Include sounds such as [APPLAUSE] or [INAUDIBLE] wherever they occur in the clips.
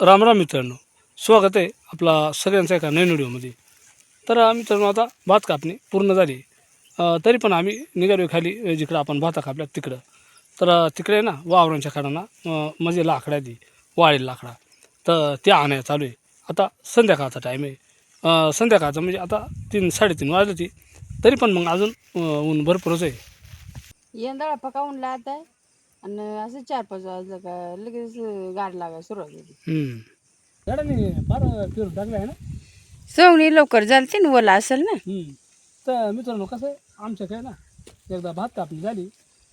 राम राम मित्रांनो स्वागत आहे आपला सगळ्यांचा एका नवीन व्हिडिओमध्ये. तर मित्रांनो आता भात कापणी पूर्ण झाली. तरी पण आम्ही निघालो खाली जिकडं आपण भाता कापल्या तिकडं. तर तिकडे ना वावरांच्या काढांना म्हणजे लाकडा दी वाळेल लाकडा. तर त्या आणायला चालू आहे. आता संध्याकाळचा टाईम आहे. संध्याकाळचा म्हणजे आता तीन साडेतीन वाजले ती तरी पण मग अजून ऊन भरपूरच आहे. यंदा पकावून लात आहे आणि असं चार पाच वाजलं का लगेच गाड लागायला सुरुवात होती हम्म. झाडांनी फार फिरून टाकलं आहे ना? सवणी लवकर चालते ना ओला असेल ना? हम्म. तर मित्रांनो कसं आहे आमच्याकडे ना एकदा भात कापणी झाली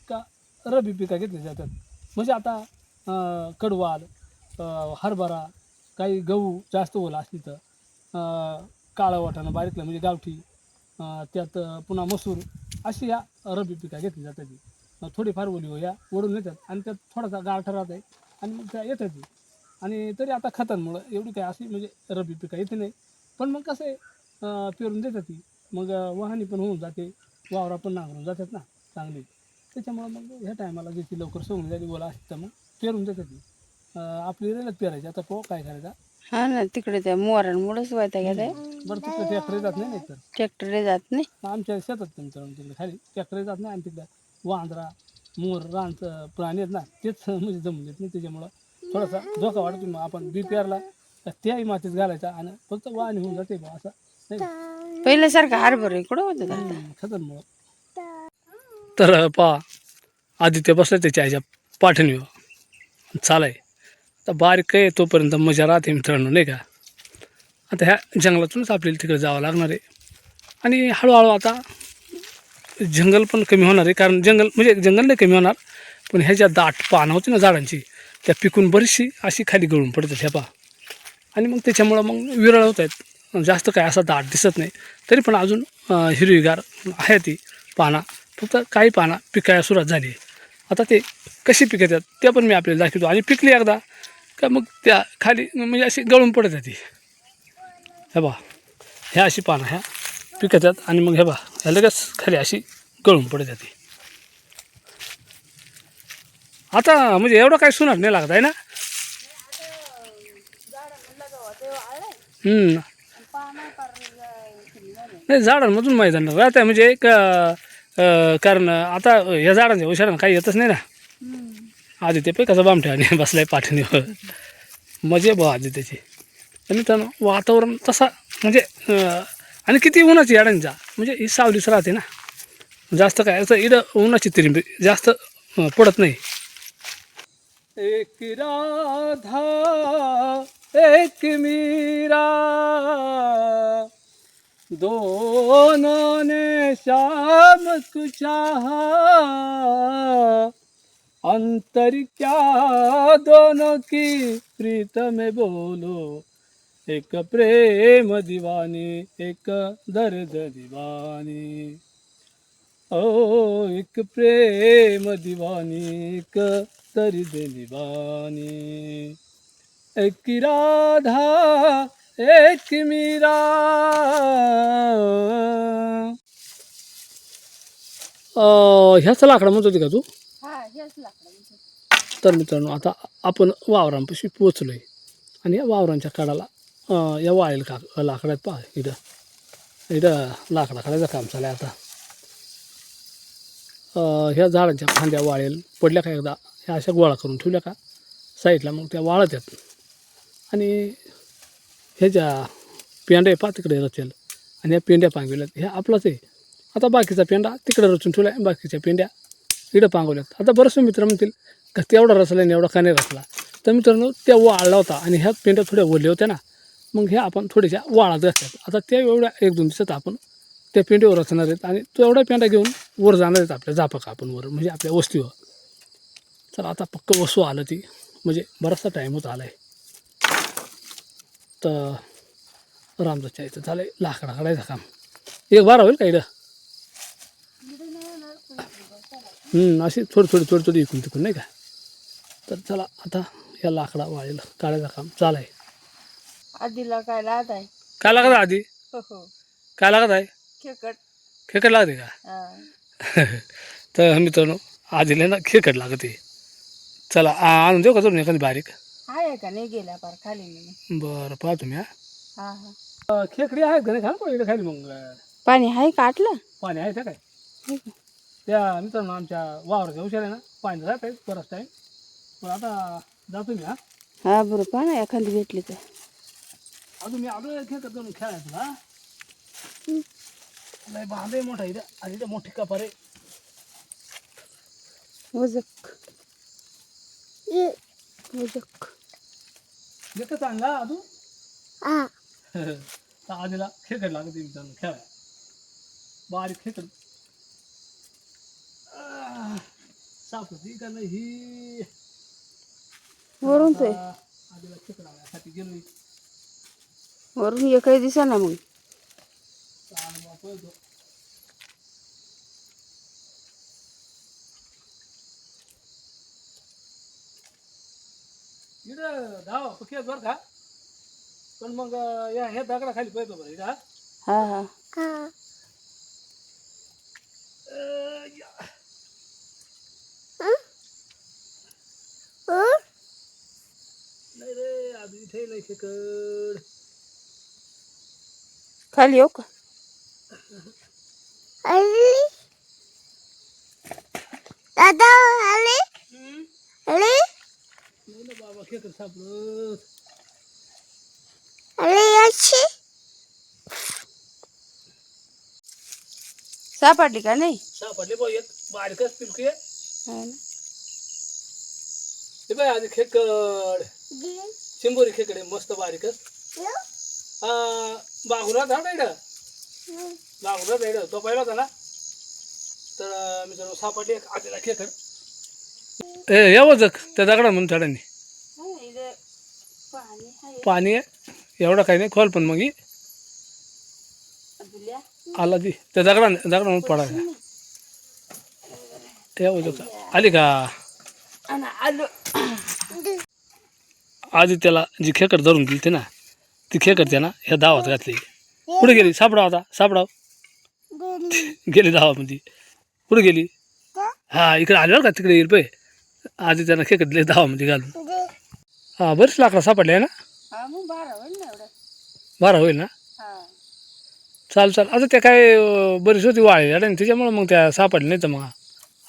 का रबी पिका घेतली जातात. म्हणजे आता अं, कडवाल अं, हरभरा काही गहू जास्त ओला असली तर अं, काळं वाटाणं बारीकलं म्हणजे गावठी अं, त्यात अं, पुन्हा मसूर अशी या रबी पिका घेतली जातात. थोडीफार ओली हो या ओढून येतात आणि त्यात थोडासा गारठा राहत आहे. आणि मग त्या येतात. आणि तरी आता खतांमुळं एवढी काय अशी म्हणजे रबी पिका येते नाही. पण मग कसं आहे पेरून देतात ती मग वाहनी पण होऊन जाते. वावरा पण नांगरून जातात ना चांगली. त्याच्यामुळं मग ह्या टायमाला ज्याची लवकर सोंगली झाली बोला असते तर मग पेरून देतात ती आपली रेलच पेरायची. आता पो काय करायचा. हा ना तिकडे त्या मोरांमुळेच व्हायचा का ते बरं तिकडे ट्रॅक्टर जात नाही तर ट्रॅक्टर जात नाही. आमच्या शेतात ते मित्रांनो तिकडे खाली. ट्रॅक्टर जात नाही आणि तिकडे वांद्रा मोर रानचं प्राणी आहेत ना तेच म्हणजे जमून देत नाही त्याच्यामुळं थोडासा धोका वाटतो मग आपण बी पेरला तर त्याही मातीत घालायचा आणि फक्त वाहनी होऊन जाते बा असं नाही? पहिल्यासारखं हरभर इकडं होतं आता? खतरमुळं तर पा आदित्य बसला त्याच्या आईच्या पाठणीवर. चालाय. तर बारीक आहे तोपर्यंत मजा राहते मित्रांनो नाही का? आता ह्या जंगलातूनच आपल्याला तिकडे जावं लागणार आहे. आणि हळूहळू आता जंगल पण कमी होणार आहे. कारण जंगल म्हणजे जंगल नाही कमी होणार पण ह्या ज्या दाट पानं होती ना झाडांची त्या पिकून बरीचशी अशी खाली गळून पडतात ह्या पा आणि मग त्याच्यामुळं मग विरळ होत आहेत. जास्त काय असा दाट दिसत नाही. तरी पण अजून हिरवीगार आहे ती पाना. फक्त काही पाना पिकायला सुरुवात झाली. आहे आता ते कशी पिकतात ते पण मी आपल्याला दाखवतो. आणि पिकली एकदा का मग त्या खाली म्हणजे अशी गळून पडत ती. हे बा ह्या अशी पानं ह्या. पिकतात आणि मग हे बा ह्या लगेच खाली अशी गळून पडत जाते. आता म्हणजे एवढं काही सुनार नाही लागत आहे ना? नाही झाडांमधून मैदान राहत आहे म्हणजे एक कारण आता या झाडांच्या हुशारानं काही येतच नाही ना? आधी ते कसं बामठ्या आणि [LAUGHS] बसलाय पाठणीवर मजे बा आधी त्याची. आणि त्यानं वातावरण तसा म्हणजे आणि किती उन्हाची जा. म्हणजे ही सावलीच राहते ना. जास्त काय असं इथं उन्हाची तरी जास्त पडत नाही. एक राधा एक मीरा. दोनों ने शाम को अंतर क्या दोनों की प्रीत में बोलो. एक प्रेम दीवानी एक दर्द दीवानी. ओ एक प्रेम दीवानी एक दर्द दीवानी एक राधा एक मीरा. ह्याच लाकडा म्हणत होती का तू? तर मित्रांनो आता आपण वावरांपाशी पोचलो आहे आणि वावरांच्या काडाला अं, या वाळेल का लाकडात पहा इथं. इथं लाकडा काढायचं काम चालू आहे आता ह्या झाडांच्या फांद्या वाळेल पडल्या का एकदा? ह्या अशा गोळा करून ठेवल्या का? साईडला मग त्या वाळत आहेत आणि ह्याच्या पेंड्या आहे पहा तिकडे रचेल. आणि ह्या पेंड्या पांगवल्यात. ह्या आपलाच आहे. आता बाकीचा पेंडा तिकडे रचून ठेवला आहे बाकीच्या पेंड्या इकडं पांगवल्यात. आता बरेचसे मित्र म्हणतील का तेवढा रचला आणि एवढा का नाही रचला? तर मित्रांनो त्या वाळला होता आणि ह्या पेंड्या थोड्या ओल्या होत्या ना. मग ह्या आपण थोड्याशा वाळात घातल्यात. आता त्या एवढ्या एक दोन दिवसात आपण त्या पेंडीवर असणार आहेत आणि तो एवढा पेंडा घेऊन वर जाणार आहेत आपल्या जापक आपण वर म्हणजे आपल्या वस्तीवर. तर आता पक्क वस्तू आलं ती म्हणजे बराचसा टाईम होत आला आहे तर रामदासच्या इथं झालं आहे लाकडा काढायचं काम. एक बारा होईल का इथं? अशी थोडी थोडी थोडी थोडी इकून तिकून नाही का? तर चला आता या लाकडा वाळेल काढायचं काम चालाय आहे. आधीला काय लात आहे काय लागत आहे आधी? हो हो. काय लागत आहे? खेकट खेकड लागते का? हा. [LAUGHS] तर मित्रांनो आधीला ना खेकड लागते. चला आ- आणून देऊ का तुम्ही एखादी बारीक? आहे का? नाही गेल्या पार खाली मी. बरं पाहा तुम्ही हा. हा हा. खेकडी आहेत का नाही? खा इकडे खाली मग. पाणी आहे का आटलं पाणी आहे का काय? का? त्या मित्रांनो आमच्या वावराच्या हुशार आहे ना? पाणी राहत आहे. बराच टाईम पण आता जातो मी हा. हा बरं पहा एखादी भेटली तर. अजून मी आलो खेळत जाऊन खेळायचं हा लय बांधे मोठा इथं आणि इथं मोठी कपार वजक वजक येतं चांगला अजून आधीला खेकड लागत मित्रांनो खेळाय बारीक खेकड आह, सापडती का नाही ही वरून ते आधीला खेकड आल्यासाठी गेलो वरून एकही दिसा ना मग अनुभव पळतो इकडं धाव पक्की बरं का पण मग अं, या ह्या दगडा खाली पळतो बरं इकडं हा? हा हा अं, या. नाही रे अजून इथे नाही खेकड खाली येऊ का? दादा आले आले नाही ना बाबा खेकड सापडत आले याची सापडली का नाही? सापडले बघ एक बारीकच पिलकी आहे हा ना. ते बाय आधी खेकड। शिंबोरी खेकडे मस्त बारीकच बागुरा झाड आहे बागुरा झाड तो पहिला होता ना? तर अं, मित्रांनो सापडली. एक आधीला खेकड ए यावं जग त्या दगडा म्हणून झाडांनी. हा, पाणी आहे. एवढं काही नाही खोल पण मग आला ती. त्या दगडा दगडा म्हणून पडायला. यावं जग आली का? आधी त्याला जी खेकड धरून गेली ते ना ती खेकड त्यानं ह्या दावात घातली. कुठे गेली? सापडाव आता सापडाव [LAUGHS] गेली. दावामध्ये. कुठे गेली? हा इकडे आल्यावर का तिकडे येईल पै आधी त्यानं खेकडले दावामध्ये घालून. हा बरेच लाकडं सापडले आहे ना? हा बारा होईल ना ना? हा. चाल चाल. आता त्या काय बरीच होती वाळी आणि त्याच्यामुळं मग त्या सापडल्या नाही तर मग.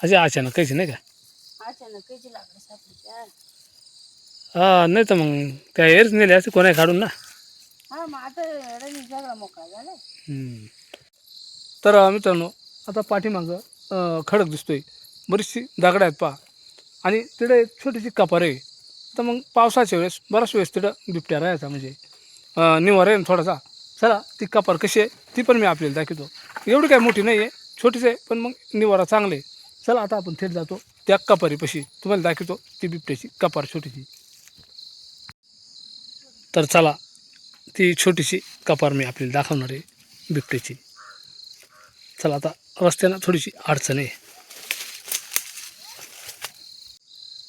असे अचानक काहीच नाही का? सापडली हा. हा नाही तर मग त्या एरच नेले असे कोणाही काढून ना? हा मग आता सगळा मोकळा हम्म. तर अं, मित्रांनो आता पाठीमागं अं, खडक दिसतोय. बरीचशी दगडं आहेत पहा. आणि तिकडे एक छोटीशी कपार आहे. तर मग पावसाच्या वेळेस बराच वेळेस तिथं बिबट्या राहायचा म्हणजे. अं, निवार आहे ना थोडासा. चला ती कपार कशी आहे ती पण मी आपल्याला दाखवतो. एवढी काय मोठी नाही आहे छोटीच आहे पण मग निवारा चांगले आहे. चला आता आपण थेट जातो त्या कपारीपाशी. तुम्हाला दाखवतो ती बिबट्याची कपार छोटीशी. तर चला ती छोटीशी कपार मी आपल्याला दाखवणार आहे बिबट्याची. चला आता रस्त्यानं थोडीशी अडचण आहे.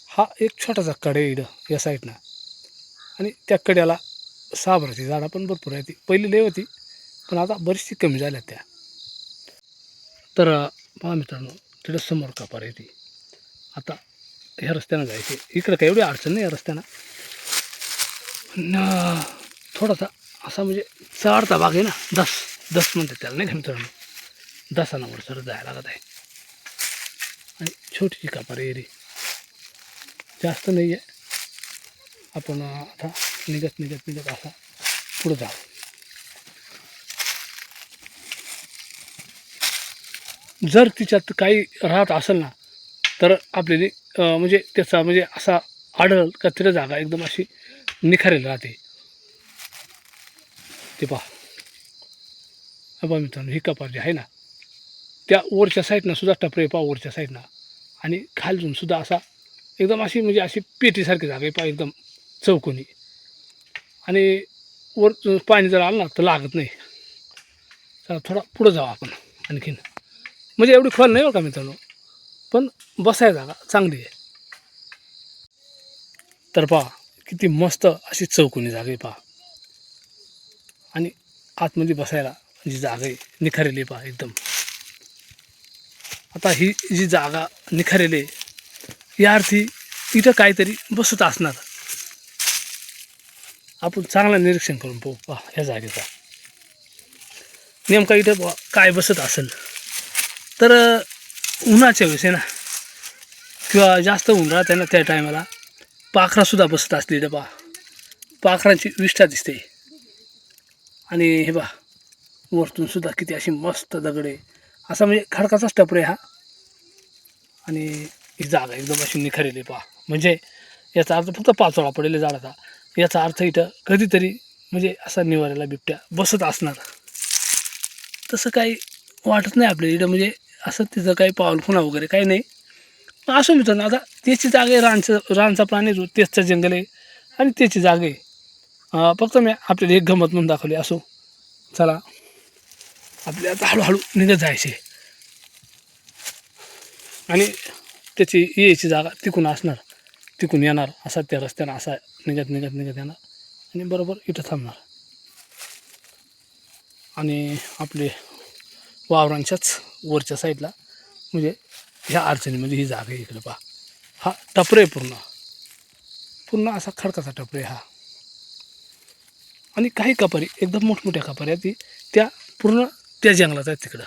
हा एक छोटासा कडे इड या साईडनं. आणि त्या कड्याला साबराची झाडं पण भरपूर आहे ती पहिली लय होती पण आता बरीचशी कमी झाल्या त्या. तर पहा मित्रांनो तिथं समोर कपार आहे ती. आता ह्या रस्त्यानं जायचे इकडं काय एवढी अडचण नाही या रस्त्यानं. थोडासा असा म्हणजे चढता भाग आहे ना. दस. दस म्हणते त्याला नाही का मित्रांनो? दसानावर सर जायला लागत आहे. आणि छोटीशी कापार एरी जास्त नाही आहे आपण आता निघत निघत निघत असा पुढं जाऊ. जर तिच्यात काही राहत असेल ना तर आपल्याला म्हणजे त्याचा म्हणजे असा आढळ का तिला जागा एकदम अशी निखारेल राहते. ते पहा. अबा मित्रांनो ही कपार जी आहे ना त्या वरच्या साईडनं सुद्धा टपरे पहा वरच्या साईडनं आणि खालून सुद्धा असा एकदम अशी म्हणजे अशी पेटीसारखी जागा आहे पहा एकदम चौकोनी. आणि वर पाणी जर आलं ना तर लागत नाही. चला थोडा पुढं जाऊ आपण आणखीन. म्हणजे एवढी खोल नाही बरं का मित्रांनो पण बसाय जागा चांगली आहे. तर पहा किती मस्त अशी चौकोनी जागा आहे पहा. आणि आतमध्ये बसायला जी जागा आहे निखारेली पहा एकदम. आता ही जी जागा निखारेली आहे या अर्थी इथं काहीतरी बसत असणार. आपण चांगलं निरीक्षण करून पाहू पहा ह्या जागेचा. नेमका इथं काय बसत असेल. तर उन्हाच्या वेळेस आहे ना किंवा जास्त ऊन राहते ना त्या टायमाला पाखरासुद्धा बसत असली इथं पहा. पाखरांची विष्ठा दिसते. आणि हे बा वरतून सुद्धा किती अशी मस्त दगड. आहे असा म्हणजे खडकाचाच टपरे हा. आणि ही जागा एकदम अशी निखरेली पहा. म्हणजे याचा अर्थ फक्त पाचोळा पडेल या झाडाचा. याचा अर्थ इथं कधीतरी म्हणजे असा निवाऱ्याला बिबट्या बसत असणार. तसं काही वाटत नाही आपल्या इथं. म्हणजे असं तिचं काही पाऊलखुणा वगैरे काही नाही. असं असो मित्रांनो आता त्याची जागा आहे रानचं रानचा प्राणी तेचचं जंगल आहे. आणि त्याची जागा आहे. फक्त मी आपल्याला एक गमत म्हणून दाखवली असो. चला. आपल्या आता हळूहळू निघत जायचे आणि त्याची यायची जागा तिकून असणार. तिकून येणार. असा त्या रस्त्यानं असा निघत निघत निघत येणार. आणि बरोबर इथं थांबणार. आणि आपले वावरांच्याच वरच्या साईडला म्हणजे ह्या अडचणीमध्ये ही जागा आहे इकडे पहा. हा टपरे पूर्ण. पूर्ण असा खडकाचा टपरे हा. आणि काही कपारी एकदम मोठमोठ्या कपारी आहेत ती त्या पूर्ण त्या जंगलात आहेत तिकडं.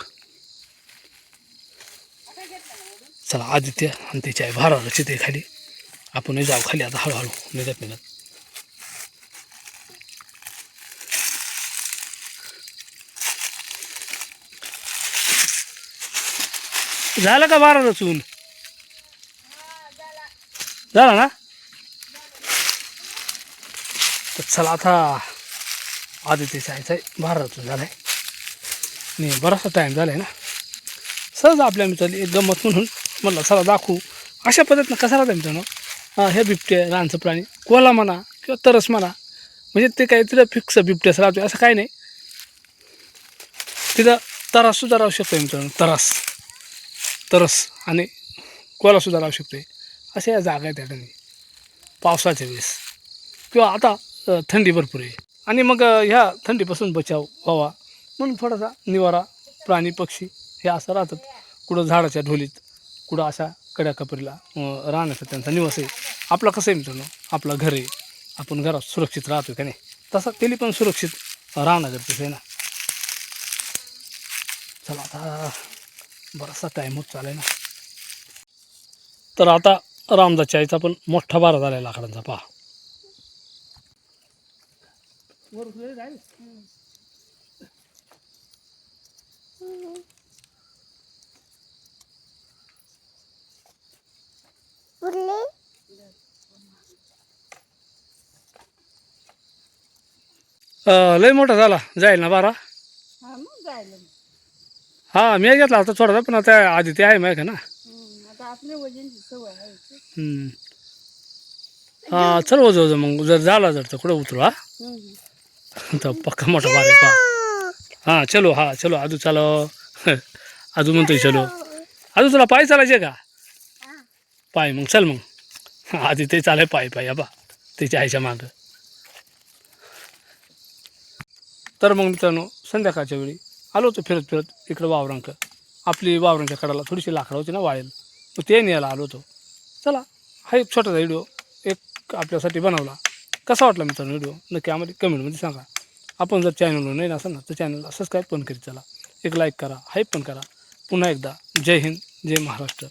चला आदित्य आणि त्याची आई भाराची ते खाली. आपणही जाऊ खाली आता हळूहळू. निघत निघत. झालं का बारा रचून झाला ना? तर चला आता आदित्य आईचा बारा रचून झाला आहे आणि बराचसा टाईम झाला आहे ना. सहज आपल्या मित्रांनी एक गंमत म्हणून म्हटलं चला दाखवू. अशा पद्धतीनं कसा राहता मित्रांनो? हे बिबटे रानचं प्राणी कोला म्हणा किंवा तरस म्हणा म्हणजे ते काही तिथं फिक्स बिबट्यास राहतो असं काही नाही. तिथं तराससुद्धा राहू शकतो मित्रांनो तरास. तरस आणि कोलासुद्धा राहू शकतो अशा या जागा आहेत त्या ठिकाणी. पावसाच्या वेळेस. किंवा आता थंडी भरपूर आहे. आणि मग ह्या थंडीपासून बचाव व्हावा म्हणून थोडासा निवारा प्राणी पक्षी हे असं राहतात. कुठं झाडाच्या ढोलीत कुठं अशा कड्या कपरीला राहण्याचा त्यांचा निवास आहे. आपला कसं आहे मित्रांनो? आपलं घर आहे. आपण घरात सुरक्षित राहतो का नाही? तसं त्यांनी पण सुरक्षित राहणं गरजेचं आहे ना? चला आता बराचसा टाईम होत चालेल ना. तर आता रामदासच्या आईचा पण मोठा बारा झाला आहे लाकडांचा पहा. उरली? अं, लय मोठा झाला. जाईल ना बारा? हा मग जायला हा मी घेतला होता थोडासा पण आता आधी ते आहे माहिती आहे ना. हम्म, आता आपल्या वजनची सवय आहे इथे. हम्म. हा चल वज वज मग. जर झाला जर तर कुठं उतरू हा? हम्म. तर पक्का मोठा बारा आहे पहा. हां चलो हा चलो आजू चालो. [LAUGHS] आजू म्हणतोय चलो. आजू तुला पाय चालायचे का? पाय मग चल मग. [LAUGHS] आधी ते चालाय पाय पाय बा त्याच्या आईच्या मागं. तर मग मित्रांनो संध्याकाळच्या वेळी आलो होतो फिरत फिरत इकडं वावरांक. आपली वावरांच्या कडाला थोडीशी लाकडं होती ना वाळेल. मग ते न्यायला आलो होतो. चला हा एक छोटासा व्हिडिओ एक आपल्यासाठी बनवला. कसा वाटला मित्रांनो व्हिडिओ? नक्की आम्हाला कमेंटमध्ये सांगा. आपण जर चॅनलवर नाही असाल ना तर चॅनलला सबस्क्राईब पण करीत चला. एक लाईक करा हाईप पण करा. पुन्हा एकदा जय हिंद जय महाराष्ट्र.